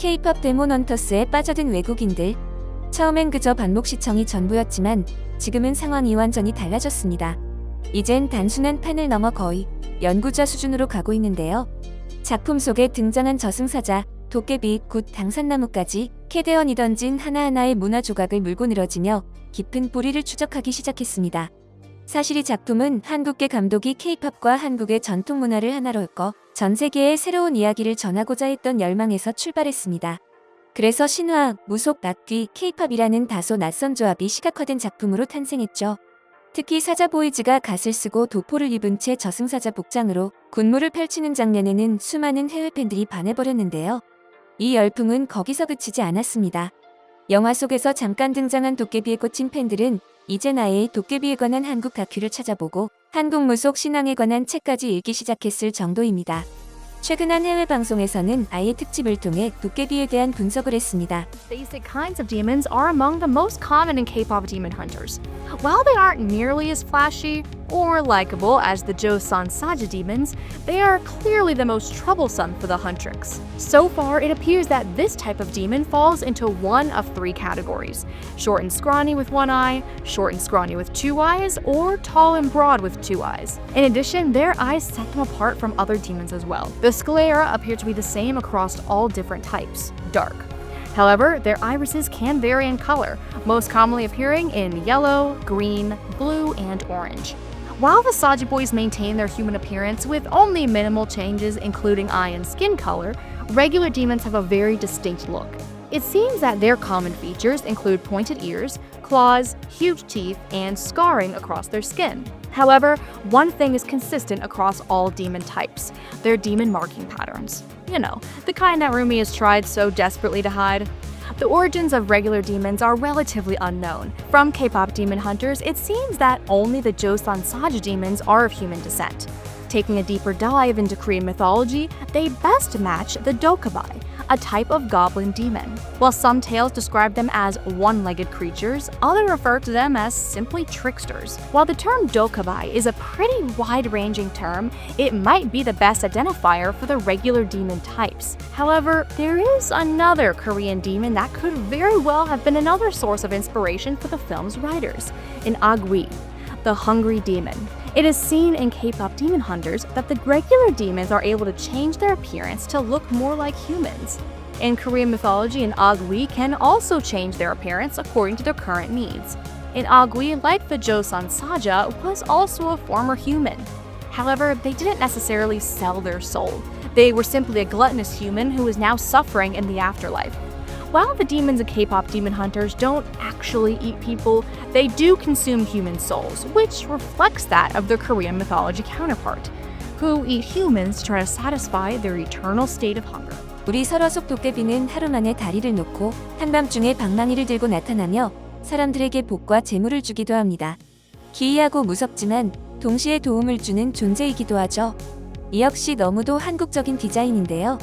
K-팝 데몬 헌터스에 빠져든 외국인들. 처음엔 그저 반복 시청이 전부였지만 지금은 상황이 완전히 달라졌습니다. 이젠 단순한 팬을 넘어 거의 연구자 수준으로 가고 있는데요. 작품 속에 등장한 저승사자, 도깨비, 굿 당산나무까지 캐대언이 던진 하나하나의 문화 조각을 물고 늘어지며 깊은 뿌리를 추적하기 시작했습니다. 사실 이 작품은 한국계 감독이 K-팝과 한국의 전통 문화를 하나로 엮어 전 세계에 새로운 이야기를 전하고자 했던 열망에서 출발했습니다. 그래서 신화, 무속, 낙귀, K-팝이라는 다소 낯선 조합이 시각화된 작품으로 탄생했죠. 특히 사자 보이즈가 갓을 쓰고 도포를 입은 채 저승사자 복장으로 군무를 펼치는 장면에는 수많은 해외 팬들이 반해버렸는데요. 이 열풍은 거기서 그치지 않았습니다. 영화 속에서 잠깐 등장한 도깨비에 꽂힌 팬들은 이제 나의 도깨비에 관한 한국 다큐를 찾아보고 한국 무속 신앙에 관한 책까지 읽기 시작했을 정도입니다. 최근 한 해외 방송에서는 아예 특집을 통해 도깨비에 대한 분석을 했습니다. Basic kinds of demons are among the most common in K-pop demon hunters. While they aren't nearly as flashy or likable as the Joseon Saja demons, they are clearly the most troublesome for the Huntrix. So far, it appears that this type of demon falls into one of three categories short and scrawny with one eye, short and scrawny with two eyes, or tall and broad with two eyes. In addition, their eyes set them apart from other demons as well. The sclera appear to be the same across all different types dark. However, their irises can vary in color, most commonly appearing in yellow, green, blue, and orange. While the Saji boys maintain their human appearance with only minimal changes, including eye and skin color, regular demons have a very distinct look. It seems that their common features include pointed ears, claws, huge teeth, and scarring across their skin. However, one thing is consistent across all demon types their demon marking patterns. You know, the kind that Rumi has tried so desperately to hide. The origins of regular demons are relatively unknown. From K pop demon hunters, it seems that only the Joseon Saja demons are of human descent. Taking a deeper dive into Korean mythology, they best match the Dokubai, a type of goblin demon. While some tales describe them as one legged creatures, others refer to them as simply tricksters. While the term Dokubai is a pretty wide ranging term, it might be the best identifier for the regular demon types. However, there is another Korean demon that could very well have been another source of inspiration for the film's writers an Agui, the hungry demon. It is seen in K-pop demon hunters that the regular demons are able to change their appearance to look more like humans. In Korean mythology, an Agui can also change their appearance according to their current needs. An Agui, like the Joseon Saja, was also a former human. However, they didn't necessarily sell their soul. They were simply a gluttonous human who is now suffering in the afterlife. While the demons of K-pop demon hunters don't actually eat people, they do consume human souls, which reflects that of their Korean mythology counterpart, who eat humans to try to satisfy their eternal state of hunger. 우리 설화 속 도깨비는 하루 만에 다리를 놓고 한밤중에 방망이를 들고 나타나며 사람들에게 복과 재물을 주기도 합니다. 기이하고 무섭지만 동시에 도움을 주는 존재이기도 하죠. 이 역시 너무도 한국적인 디자인인데요.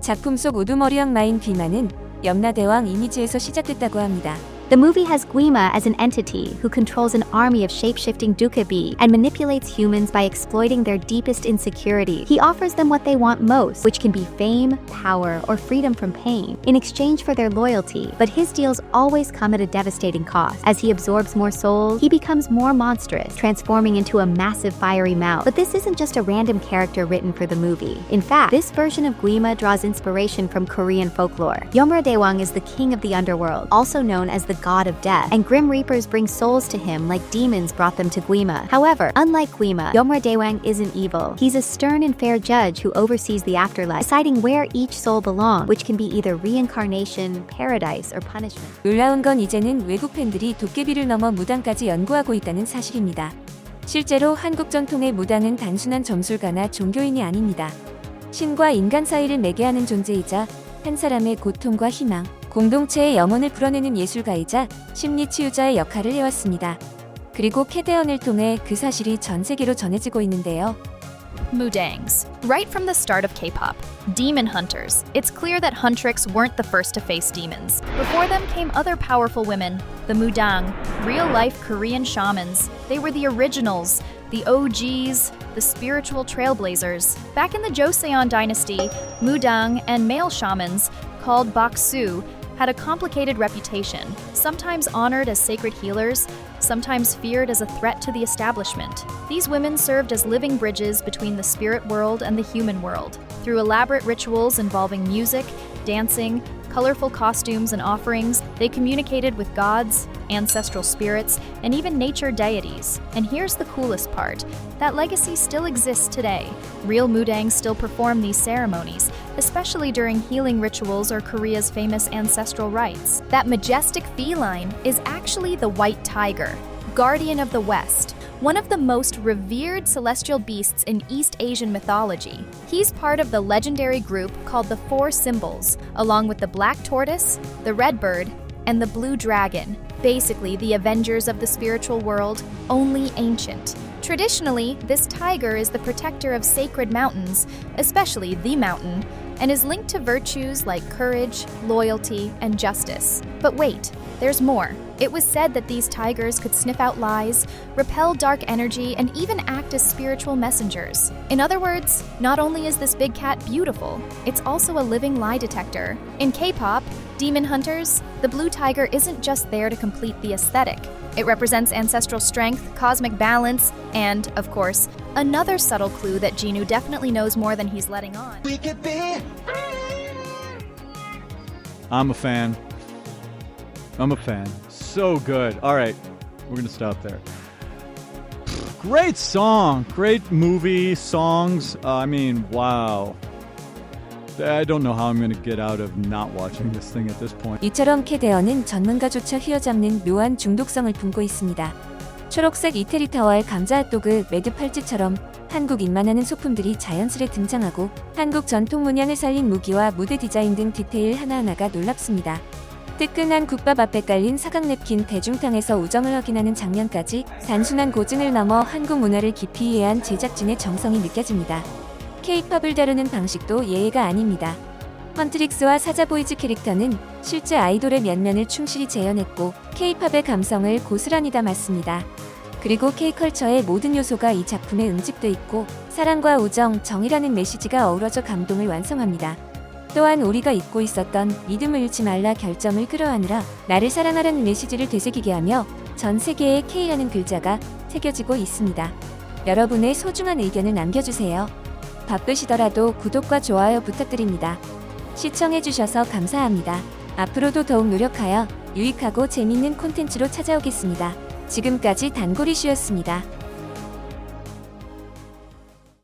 작품 속 우두머리형 마인 귀마는 염라대왕 이미지에서 시작됐다고 합니다. The movie has Guima as an entity who controls an army of shape-shifting Dukabi and manipulates humans by exploiting their deepest insecurity. He offers them what they want most, which can be fame, power, or freedom from pain, in exchange for their loyalty. But his deals always come at a devastating cost. As he absorbs more souls, he becomes more monstrous, transforming into a massive fiery mouth. But this isn't just a random character written for the movie. In fact, this version of Guima draws inspiration from Korean folklore. Yomra Dewang is the king of the underworld, also known as the god of death, and Grim Reapers bring souls to him like demons brought them to Guima. However, unlike Guima, Yomra Dewang isn't evil. He's a stern and fair judge who oversees the afterlife, deciding where each soul belongs, which can be either reincarnation, paradise, or punishment. 놀라운 건 이제는 외국 팬들이 도깨비를 넘어 무당까지 연구하고 있다는 사실입니다. 실제로 한국 전통의 무당은 단순한 점술가나 종교인이 아닙니다. 신과 인간 사이를 매개하는 존재이자 한 사람의 고통과 희망, 공동체의 영혼을 풀어내는 예술가이자 심리 치유자의 역할을 해왔습니다. 그리고 캐대언을 통해 그 사실이 전 세계로 전해지고 있는데요. Mudangs. Right from the start of K pop, demon hunters, it's clear that Huntrix weren't the first to face demons. Before them came other powerful women, the Mudang, real life Korean shamans. They were the originals, the OGs, the spiritual trailblazers. Back in the Joseon dynasty, Mudang and male shamans called Baksu, had a complicated reputation, sometimes honored as sacred healers, sometimes feared as a threat to the establishment. These women served as living bridges between the spirit world and the human world. Through elaborate rituals involving music, dancing, colorful costumes, and offerings, they communicated with gods, ancestral spirits, and even nature deities. And here's the coolest part that legacy still exists today. Real Mudangs still perform these ceremonies, especially during healing rituals or Korea's famous ancestral rites. That majestic feline is actually the white tiger, guardian of the West, one of the most revered celestial beasts in East Asian mythology. He's part of the legendary group called the Four Symbols, along with the black tortoise, the red bird, and the blue dragon, basically the Avengers of the spiritual world, only ancient. Traditionally, this tiger is the protector of sacred mountains, especially the mountain, and is linked to virtues like courage, loyalty, and justice. But wait, there's more. It was said that these tigers could sniff out lies, repel dark energy, and even act as spiritual messengers. In other words, not only is this big cat beautiful, it's also a living lie detector. In K pop, Demon Hunters, the blue tiger isn't just there to complete the aesthetic. It represents ancestral strength, cosmic balance, and, of course, another subtle clue that Genu definitely knows more than he's letting on. I'm a fan. I'm a fan. So good. All right, we're gonna stop there. Great song, great movie, songs. Uh, I mean, wow. I don't know how I'm gonna get out of not watching this thing at this point. 이처럼 캐데어는 전문가조차 휘어잡는 묘한 중독성을 품고 있습니다. 초록색 이태리 타월 감자 핫도그 매드 팔찌처럼 한국 입만하는 소품들이 자연스레 등장하고 한국 전통 문양을 살린 무기와 무대 디자인 등 디테일 하나하나가 놀랍습니다. 뜨끈한 국밥 앞에 깔린 사각 냅킨 대중탕에서 우정을 확인하는 장면까지 단순한 고증을 넘어 한국 문화를 깊이 이해한 제작진의 정성이 느껴집니다. K-팝을 다루는 방식도 예외가 아닙니다. 헌트릭스와 사자보이즈 캐릭터는 실제 아이돌의 면면을 충실히 재현했고 K-팝의 감성을 고스란히 담았습니다. 그리고 K-컬처의 모든 요소가 이 작품에 응집돼 있고 사랑과 우정, 정이라는 메시지가 어우러져 감동을 완성합니다. 또한 우리가 잊고 있었던 믿음을 잃지 말라 결점을 끌어안으라 나를 사랑하라는 메시지를 되새기게 하며 전 세계에 K라는 글자가 새겨지고 있습니다. 여러분의 소중한 의견을 남겨주세요. 바쁘시더라도 구독과 좋아요 부탁드립니다. 시청해주셔서 감사합니다. 앞으로도 더욱 노력하여 유익하고 재밌는 콘텐츠로 찾아오겠습니다. 지금까지 단골이슈였습니다.